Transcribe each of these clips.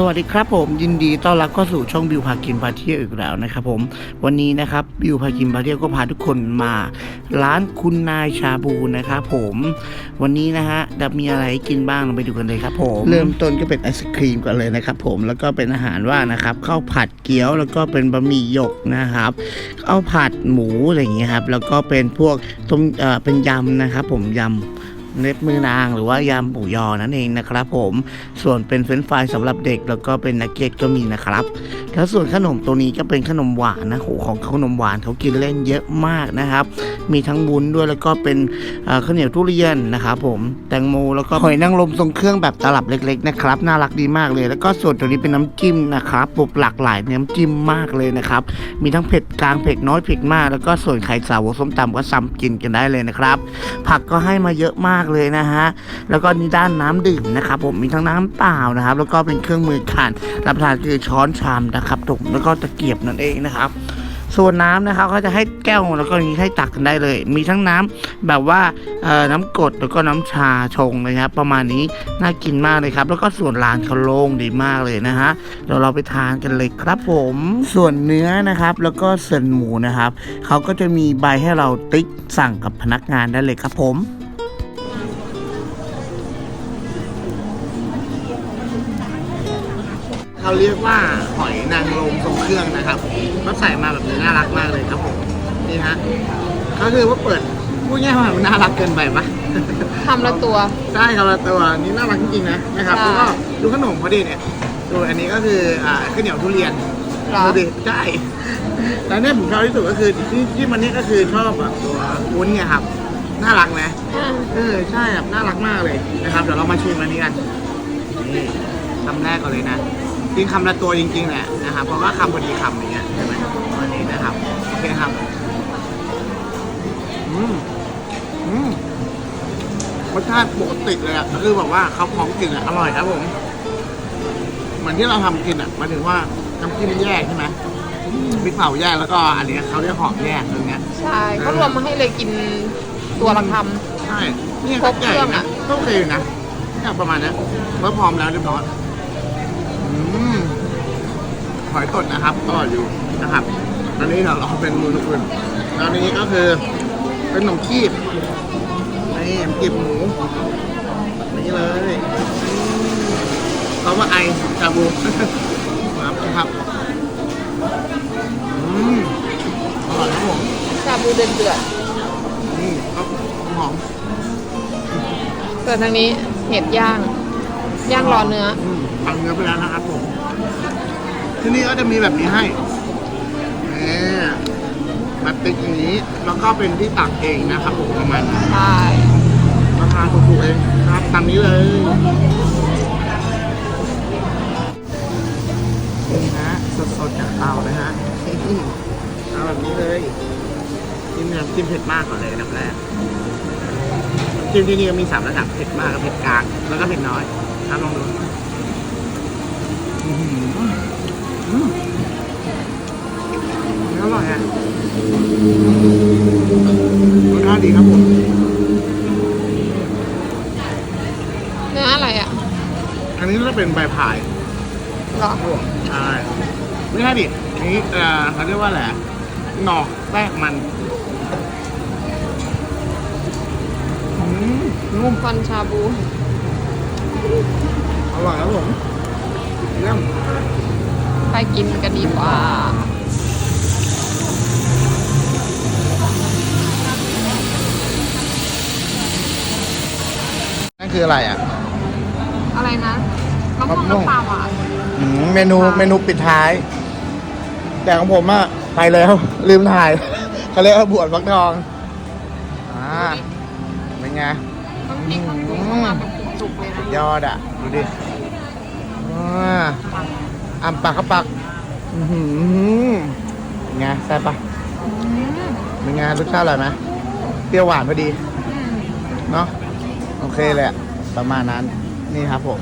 สวัสดีครับผมยินดีต้อนรับเข้าสู่ช่องบิวพากินพาเที่ยวอีกแล้วนะครับผมวันนี้นะครับบิวพากินพาเที่ยวก็พาทุกคนมา ร้านคุณนายชาบูนะครับผมวันนี้นะฮะจะมีอะไรให้กินบ้างเราไปดูกันเลยครับผมเริ่มต้นก็เป็นไอศครีมก่อนเลยนะครับผมแล้วก็เป็นอาหารว่างนะครับข้าวผัดเกี๊ยวแล้วก็เป็นบะหมี่หยกนะครับข้าวผัดหมูอะไรอย่างเงี้ยครับแล้วก็เป็นพวกต้มเอ่อเป็นยำนะครับผมยำ เน็ตมือนางหรือว่ายำหมูยอนั่นเองนะครับ ผมส่วนเป็นเฟรนฟรายสำหรับเด็กแล้วก็เป็นนักเก็ตก็มีนะครับ แล้วส่วนขนมตัวนี้ก็เป็นขนมหวานนะโหของขนมหวานเขากินเล่นเยอะมากนะครับ มีทั้งวุ้นด้วยแล้วก็เป็นข้าวเหนียวทุเรียนนะครับผมแตงโมแล้วก็หอยนางรมทรงเครื่องแบบตลับเล็ก ๆ นะครับ น่ารักดีมากเลย แล้วก็ส่วนตัวนี้เป็นน้ำจิ้มนะครับปุบหลากหลายน้ำจิ้มมากเลยนะครับมีทั้งเผ็ดกลางเผ็ดน้อยเผ็ดมาก แล้วก็ส่วนไข่สาวส้มตำก็ซ้ำกินกันได้เลยนะครับ ผักก็ให้มาเยอะมากเลยนะฮะ แล้วก็นี่ด้านน้ำดื่มนะครับผมมีทั้งน้ำเปล่านะครับ แล้วก็เป็นเครื่องมือขันรับประทานคือช้อนชามนะครับผมแล้วก็ตะเกียบนั่นเองนะครับส่วนน้ำนะครับเขาจะให้แก้วแล้วก็นี้ให้ตักกันได้เลย มีทั้งน้ำแบบว่าน้ำกรดแล้วก็น้ำชาชงนะครับ ประมาณนี้น่ากินมากเลยครับ แล้วก็ส่วนร้านเขาโล่งดีมากเลยนะฮะเดี๋ยวเราไปทานกันเลยครับผม ส่วนเนื้อนะครับ แล้วก็ส่วนหมูนะครับเขาก็จะมีใบให้เราติ๊กสั่งกับพนักงานได้เลยครับผม เขาเรียกว่าหอยนางรมทรงเครื่องนะครับเขาใส่มาแบบนี้น่ารักมากเลยครับผมนี่ฮะก็คือว่าเปิดพูดง่ายๆว่ามันน่ารักเกินไปปะทำละตัวใช่ครับละตัวนี่น่ารักจริงๆนะนะครับใช่แล้วก็ดูขนมเขาดีเนี่ยดูอันนี้ก็คืออ่าข้าวเหนียวทุเรียนเหรอดูดิใช่แล้วเนี่ยผมชอบที่สุดก็คือที่ที่มันนี่ก็คือชอบแบบตัววุ้นเนี่ยครับน่ารักนะอ่าเออใช่ครับน่ารักมากเลยนะครับเดี๋ยวเรามาชิมอันนี้กันนี่คำแรกก่อนเลยนะ จริงคำละตัวจริงๆแหละนะครับเพราะว่าคำพอดีคำอย่างเงี้ยใช่ไหมอันนี้นะครับโอเคครับอืมอืมรสชาติปกติเลยอะก็คือแบบว่าเขาของกินอะอร่อยครับผมเหมือนที่เราทำกินอะหมายถึงว่าน้ำจิ้มแยกใช่ไหมพริกเผาแยกแล้วก็อันนี้เขาเรียกหอมแยกอะไรเงี้ยใช่เขารวมมาให้เลยกินตัวละคใช่นี่ครบเครื่องอะก็โอเคอยู่นะเนี่ยประมาณเนี้ยเมื่อพร้อมแล้วเรียบร้อยอืม หอยตดนะครับอร่อยอยู่นะครับอันนี้เราเราเป็นมืออื่นอันนี้ก็คือเป็นขนมคีบนี่ขนมคีบหมูนี่เลยอืมเขาว่าไอชาบูครับครับอืมอร่อยครับผมำชาบูเดือดเดือดอืมครับหอมๆส่วนทางนี้เห็ดย่าง ย่างรอเนื้ออืมฟังเนื้อไปแล้วนะครับผม ที่นี่ก็จะมีแบบนี้ให้นี่แบบติ๊กอย่างนี้ แล้วก็เป็นที่ตักเองนะครับผมประมาณนี้ใช่ราคาถูกๆเองครับตามนี้เลยนี่ฮะสดๆจากเตาเลยฮะเอาแบบนี้เลยจิ้มเนี่ยจิ้มเผ็ดมากก่อนเลยอันดับแรกจิ้มที่นี่ก็มีสามระดับเผ็ดมากกับเผ็ดกลาง แล้วก็เผ็ดน้อยครับลองดู อื้อหืออืมอร่อยอะรสชาติดีครับผมเนื้ออะไรอะ อันนี้จะเป็นใบพายเหรอ ครับผมใช่ไม่ใช่ดิอันนี้เอ่อเขาเรียกว่าอะไรอะหนอกแป้งมันอืมนุ่มคอนชาบู อร่อยครับผมเยี่ยม ไปกินกันดีกว่านั่นคืออะไรอะ อะไรนะมะม่วงมะม่วง น้ำปลาหวานอืมเมนูเมนูปิดท้าย แต่ของผมอะไปแล้ว ลืมถ่าย เขาเรียกว่าบวชฟักทองอ่าเป็นไง ต้องพริกต้องปรุงเข้ามาแบบจุกๆเลยนะยอดอะดูดิอ่า อ่ำปากเข้าปากอือหือไงแซ่บปะเป็นไงรสชาติอร่อยไหมเปรี้ยวหวานพอดี เนาะโอเคเลยอะประมาณนั้น นี่ครับผม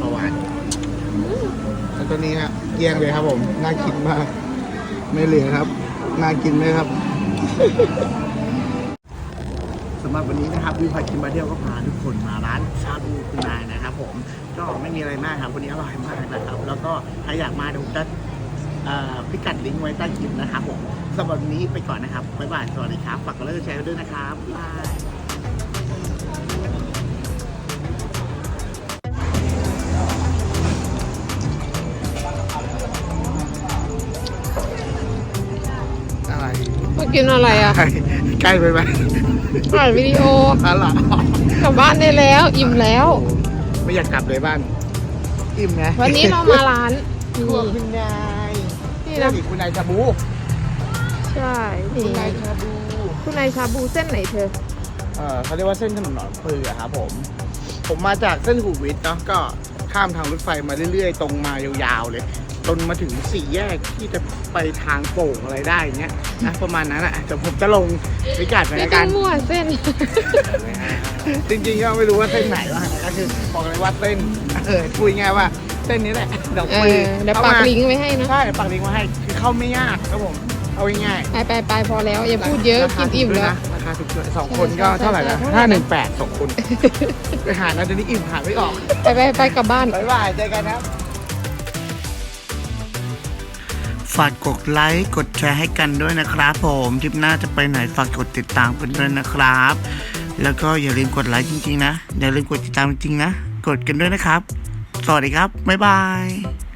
ประหวานแล้วตัวนี้ฮะเกลี้ยงเลยครับผม น่ากินมาก ไม่เหลือครับ น่ากินไหมครับำหรับวันนี้นะครับวิวพากินมาเที่ยวก็พาทุกคนมาร้านชาบูคุณนายนะครับผมก็ไม่มีอะไรมากครับวันนี้อร่อยมากนะครับ แล้วก็ใครอยากมาเดี๋ยวผมจะเอ่อพิกัดลิงก์ไว้ใต้คลิปนะครับผมสำหรับวันนี้ไปก่อนนะครับบ๊ายบายสวัสดีครับฝากกดไลค์กดแชร์กันด้วยนะครับบ๊ายบายอะไรมากินอะไรอะ ใกล้ไปไหม ถ่ายวิดีโออะไรกลับบ้านได้แล้ว อิ่มแล้ว ไม่อยากกลับเลยบ้าน อิ่มไงวันนี้เรามาร้านครัวคุณนายนี่นี่นะนะคุณนายชาบู ใช่นี่คุณนายชาบู คุณนายชาบูเส้นไหนเธอ เออเขาเรียกว่าเส้นถนนหนองปลืออะครับผม ผมมาจากเส้นหูวิทเนาะก็ข้ามทางรถไฟมาเรื่อยๆ ตรงมายาวๆเลยจ นมาถึงสี่แยกที่จะไปทางโป่งอะไรได้เงี้ยนะประมาณนั้นอะแต่ผมจะลงพิกัดไปไม่แล้วต้กัองนมั่วเส้น จริงๆก็ไม่รู้ว่าเส้นไหนว่าก็คือบอกเลยว่าเส้นเออพูดง่ายๆว่าเส้นนี้แหละดอกเอปลืออเดี๋ยวเข้าปักมาลิงก์ไว้ให้นะ ใช่ปักลิงก์มาให้คือเข้าไม่ยากครับผมเอาง่ายไปไปไปพอแล้ว อย่าพูดเยอะรากิคานถูอิ่มด้วยแล้วนะราคาถูกด้วยสองคนก็เท่าไหร่ละใช่ใช่ ห้าหนึ่งแปดสองคนไปหานะเดี๋ยวนี้อิ่มหาไม่ออกไปไปไปกลับบ้าน บ๊ายบายเจอกันนะ ฝากกดไลค์กดแชร์ให้กันด้วยนะครับผมทริปหน้าจะไปไหนฝากกดติดตามกันด้วยนะครับ แล้วก็อย่าลืมกดไลค์จริงๆนะ อย่าลืมกดติดตามจริงๆนะ กดกันด้วยนะครับ สวัสดีครับ บ๊ายบาย